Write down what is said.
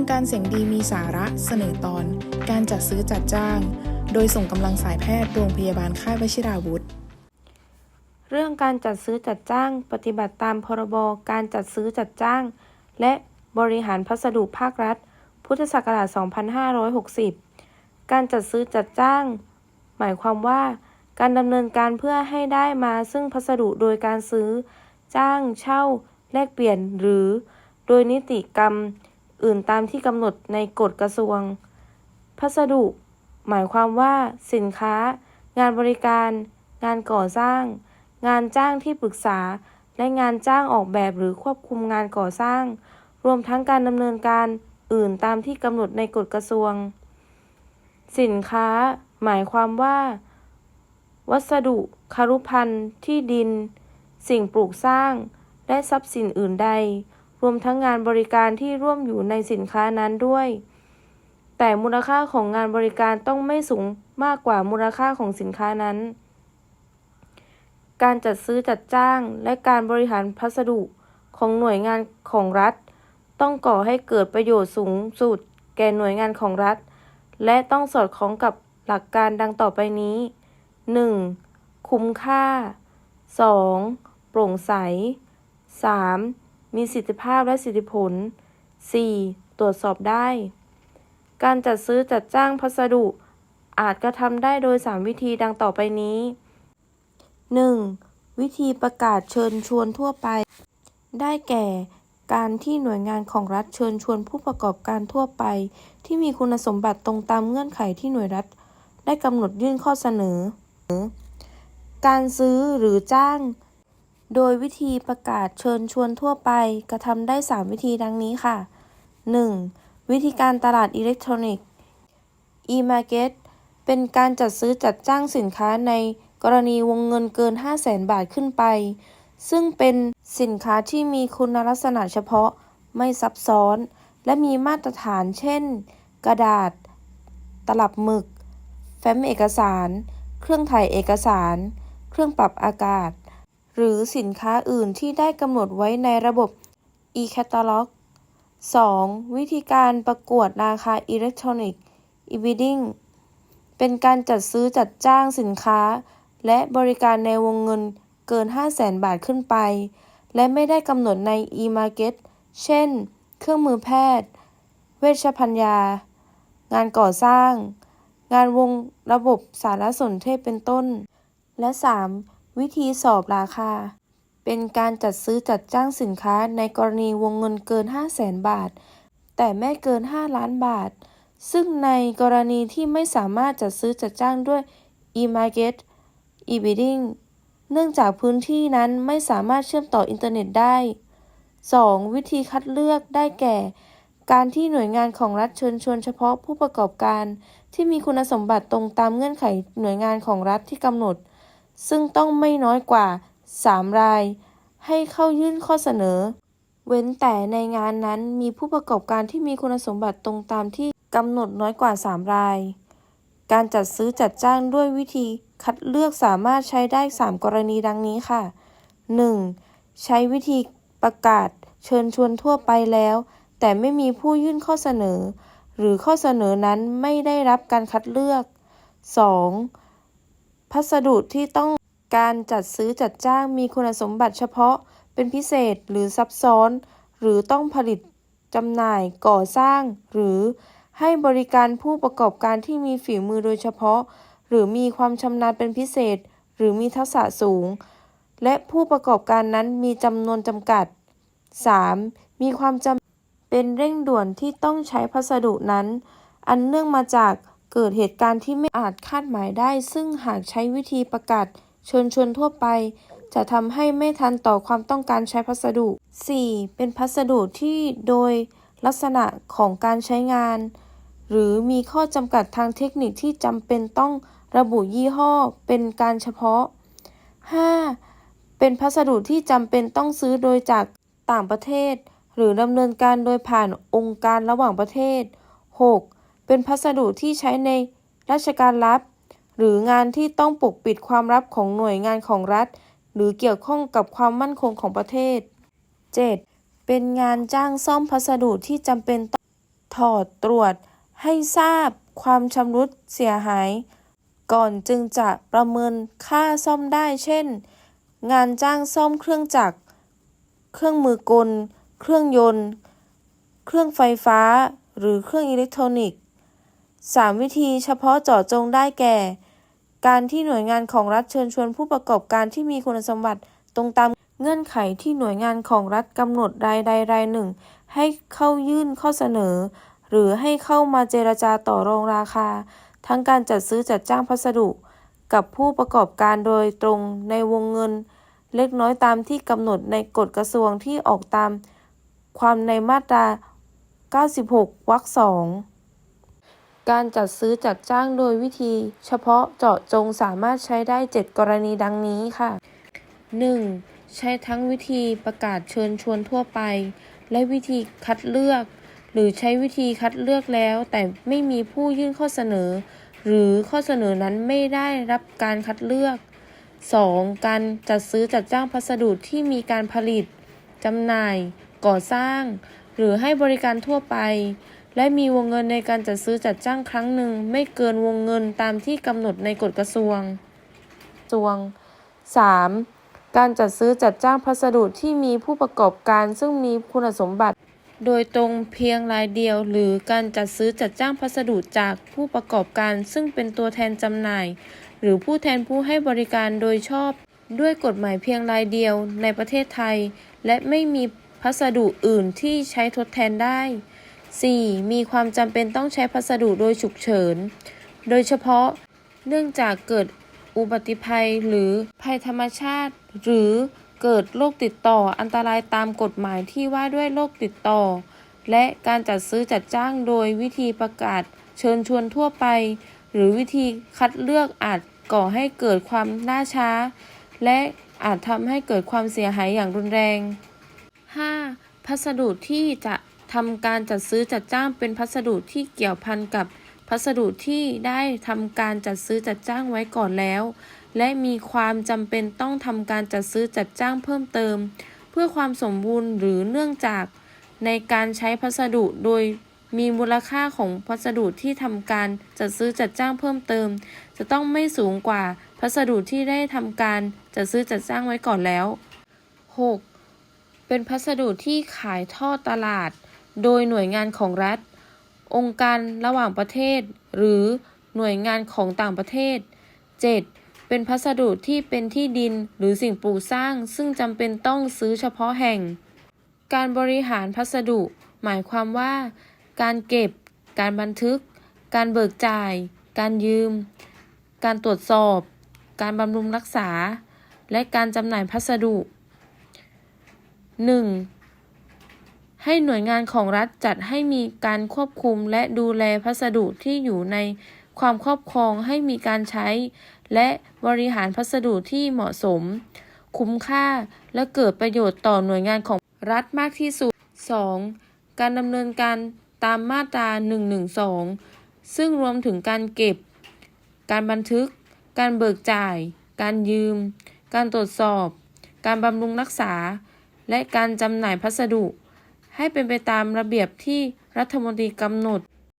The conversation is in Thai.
รงการเสียงดีมีสาระเสนอตอน การจัดซื้อจัดจ้าง โดยส่งกำลังสายแพทย์โรงพยาบาลค่ายวชิราวุธ เรื่องการจัดซื้อจัดจ้าง ปฏิบัติตามพรบการจัดซื้อจัดจ้าง และบริหารพัสดุภาครัฐ พุทธศักราช 2560 การจัดซื้อจัดจ้าง หมายความว่า การดำเนินการเพื่อให้ได้มาซึ่งพัสดุโดยการซื้อ จ้าง เช่า แลกเปลี่ยนหรือ โดยนิติกรรม อื่นตามที่กำหนดในกฎกระทรวง พัสดุ หมายความว่า สินค้า งานบริการ งานก่อสร้าง งานจ้างที่ปรึกษา และงานจ้างออกแบบหรือควบคุมงานก่อสร้าง รวมทั้งการดำเนินการอื่นตามที่กำหนดในกฎกระทรวง สินค้า หมายความว่า วัสดุ คารุภัณฑ์ที่ดิน สิ่งปลูกสร้าง และทรัพย์สินอื่นใด รวมทั้งงานบริการที่ร่วมอยู่ในสินค้านั้นด้วย แต่มูลค่าของงานบริการต้องไม่สูงมากกว่ามูลค่าของสินค้านั้น การจัดซื้อจัดจ้างและการบริหารพัสดุของหน่วยงานของรัฐ ต้องก่อให้เกิดประโยชน์สูงสุด แก่หน่วยงานของรัฐ และต้องสอดคล้องกับหลักการดังต่อไปนี้ 1. คุ้มค่า 2. โปร่งใส 3. มีสิทธิภาพและสิทธิผล 4. ตรวจสอบได้ การจัดซื้อจัดจ้างพัสดุ อาจกระทำได้โดย 3 วิธีดังต่อไปนี้ 1. วิธีประกาศเชิญชวนทั่วไป ได้แก่การที่หน่วยงานของรัฐเชิญชวนผู้ประกอบการทั่วไป ที่มีคุณสมบัติตรงตามเงื่อนไขที่หน่วยรัฐ ได้กำหนดยื่นข้อเสนอ การซื้อหรือจ้าง โดยวิธีประกาศเชิญชวนทั่วไปกระทำได้ 3 วิธีดังนี้ค่ะ 1. วิธีการตลาดอิเล็กทรอนิกส์ e-market เป็นการจัดซื้อจัดจ้างสินค้าในกรณีวงเงินเกิน 5 0 0แสนบาทขึ้นไป ซึ่งเป็นสินค้าที่มีคุณลักษณะเฉพาะไม่ซับซ้อน และมีมาตรฐานเช่น กระดาษ ตลับหมึก แฟ้มเอกสาร เครื่องถ่ายเอกสาร เครื่องปรับอากาศ หรือสินค้าอื่นที่ได้กำหนดไว้ในระบบ e-catalog 2. วิธีการประกวดราคาอิเล็กทรอนิกส์ e-bidding เป็นการจัดซื้อจัดจ้างสินค้า และบริการในวงเงินเกิน 5 0 0แสนบาทขึ้นไป และไม่ได้กำหนดใน e-market เช่น เครื่องมือแพทย์ เวชภัณฑ์ยา งานก่อสร้าง งานวงระบบสารสนเทศเป็นต้น และ 3. วิธีสอบราคา เป็นการจัดซื้อจัดจ้างสินค้าในกรณีวงเงินเกิน 5 0 0แสนบาท แต่ไม่เกิน 5 ล้านบาท ซึ่งในกรณีที่ไม่สามารถจัดซื้อจัดจ้างด้วย e-market e-bidding เนื่องจากพื้นที่นั้นไม่สามารถเชื่อมต่ออินเทอร์เน็ตได้ 2. วิธีคัดเลือกได้แก่ การที่หน่วยงานของรัฐเชิญชวนเฉพาะผู้ประกอบการ ที่มีคุณสมบัติตรงตามเงื่อนไขหน่วยงานของรัฐที่กำหนด ซึ่งต้องไม่น้อยกว่า 3 ราย ให้เข้ายื่นข้อเสนอ เว้นแต่ในงานนั้นมีผู้ประกอบการที่มีคุณสมบัติตรงตามที่กำหนดน้อยกว่า 3 ราย การจัดซื้อจัดจ้างด้วยวิธีคัดเลือกสามารถใช้ได้ 3 กรณีดังนี้ค่ะ 1. ใช้วิธีประกาศเชิญชวนทั่วไปแล้ว แต่ไม่มีผู้ยื่นข้อเสนอ หรือข้อเสนอนั้นไม่ได้รับการคัดเลือก 2. พัสดุที่ต้องการจัดซื้อจัดจ้างมีคุณสมบัติเฉพาะ เป็นพิเศษหรือซับซ้อน หรือต้องผลิตจำหน่ายก่อสร้าง หรือให้บริการผู้ประกอบการที่มีฝีมือโดยเฉพาะ หรือมีความชำนาญเป็นพิเศษ หรือมีทักษะสูง และผู้ประกอบการนั้นมีจำนวนจำกัด 3. มีความจำเป็นเร่งด่วนที่ต้องใช้พัสดุนั้น อันเนื่องมาจาก เกิดเหตุการณ์ที่ไม่อาจคาดหมายได้ ซึ่งหากใช้วิธีประกาศเชิญชวนทั่วไป จะทำให้ไม่ทันต่อความต้องการใช้พัสดุ 4. เป็นพัสดุที่โดยลักษณะของการใช้งาน หรือมีข้อจำกัดทางเทคนิคที่จำเป็นต้องระบุยี่ห้อเป็นการเฉพาะ 5. เป็นพัสดุที่จำเป็นต้องซื้อโดยจากต่างประเทศ หรือดำเนินการโดยผ่านองค์การระหว่างประเทศ 6. เป็นพัสดุที่ใช้ในราชการลับ หรืองานที่ต้องปกปิดความลับของหน่วยงานของรัฐ หรือเกี่ยวข้องกับความมั่นคงของประเทศ 7. เป็นงานจ้างซ่อมพัสดุที่จำเป็นต้องถอดตรวจ ให้ทราบความชำรุดเสียหาย ก่อนจึงจะประเมินค่าซ่อมได้ เช่น งานจ้างซ่อมเครื่องจักร เครื่องมือกล เครื่องยนต์ เครื่องไฟฟ้า หรือเครื่องอิเล็กทรอนิกส์ 3 วิธีเฉพาะเจาะจงได้แก่ การที่หน่วยงานของรัฐเชิญชวนผู้ประกอบการที่มีคุณสมบัติตรงตามเงื่อนไขที่หน่วยงานของรัฐกำหนดรายใดรายหนึ่ง ให้เข้ายื่นข้อเสนอ หรือให้เข้ามาเจรจาต่อรองราคา ทั้งการจัดซื้อจัดจ้างพัสดุ กับผู้ประกอบการโดยตรงในวงเงิน เล็กน้อยตามที่กำหนดในกฎกระทรวงที่ออกตาม ความในมาตรา 96 วรรคสอง การจัดซื้อจัดจ้างโดยวิธี เฉพาะเจาะจงสามารถใช้ได้ 7 กรณีดังนี้ค่ะ 1. ใช้ทั้งวิธีประกาศเชิญชวนทั่วไป และวิธีคัดเลือก หรือใช้วิธีคัดเลือกแล้ว แต่ไม่มีผู้ยื่นข้อเสนอ หรือข้อเสนอนั้นไม่ได้รับการคัดเลือก 2. การจัดซื้อจัดจ้างพัสดุที่มีการผลิตจำหน่าย ก่อสร้าง หรือให้บริการทั่วไป และมีวงเงินในการจัดซื้อจัดจ้างครั้งหนึ่งไม่เกินวงเงินตามที่กำหนดในกฎกระทรวงกระทรวง 3. การจัดซื้อจัดจ้างพัสดุที่มีผู้ประกอบการซึ่งมีคุณสมบัติ โดยตรงเพียงรายเดียว หรือการจัดซื้อจัดจ้างพัสดุจากผู้ประกอบการซึ่งเป็นตัวแทนจำหน่าย หรือผู้แทนผู้ให้บริการโดยชอบ ด้วยกฎหมายเพียงรายเดียวในประเทศไทย และไม่มีพัสดุอื่นที่ใช้ทดแทนได้ 4. มีความจำเป็นต้องใช้พัสดุโดยฉุกเฉิน โดยเฉพาะเนื่องจากเกิดอุบัติภัยหรือภัยธรรมชาติ หรือเกิดโรคติดต่ออันตรายตามกฎหมายที่ว่าด้วยโรคติดต่อ และการจัดซื้อจัดจ้างโดยวิธีประกาศเชิญชวนทั่วไป หรือวิธีคัดเลือกอาจก่อให้เกิดความล่าช้า และอาจทำให้เกิดความเสียหายอย่างรุนแรง 5. พัสดุที่จะ ทำการจัดซื้อจัดจ้างเป็นพัสดุที่เกี่ยวพันกับพัสดุที่ได้ทำการจัดซื้อจัดจ้างไว้ก่อนแล้ว และมีความจำเป็นต้องทำการจัดซื้อจัดจ้างเพิ่มเติม เพื่อความสมบูรณ์หรือเนื่องจากในการใช้พัสดุโดยมีมูลค่าของพัสดุที่ทำการจัดซื้อจัดจ้างเพิ่มเติม จะต้องไม่สูงกว่าพัสดุที่ได้ทำการจัดซื้อจัดจ้างไว้ก่อนแล้ว 6. เป็นพัสดุที่ขายทอดตลาด โดยหน่วยงานของรัฐ องค์การระหว่างประเทศ หรือหน่วยงานของต่างประเทศ 7. เป็นพัสดุที่เป็นที่ดินหรือสิ่งปลูกสร้าง ซึ่งจำเป็นต้องซื้อเฉพาะแห่ง การบริหารพัสดุ หมายความว่า การเก็บ การบันทึก การเบิกจ่าย การยืม การตรวจสอบ การบำรุงรักษา และการจำหน่ายพัสดุ 1. ให้หน่วยงานของรัฐจัดให้มีการควบคุมและดูแลพัสดุที่อยู่ในความครอบครองให้มีการใช้ และบริหารพัสดุที่เหมาะสม คุ้มค่าและเกิดประโยชน์ต่อหน่วยงานของรัฐมากที่สุด 2. การดำเนินการตามมาตรา 112 ซึ่งรวมถึงการเก็บ การบันทึก การเบิกจ่าย การยืม การตรวจสอบ การบำรุงรักษา และการจำหน่ายพัสดุ ให้เป็นไปตามระเบียบที่รัฐมนตรีกำหนด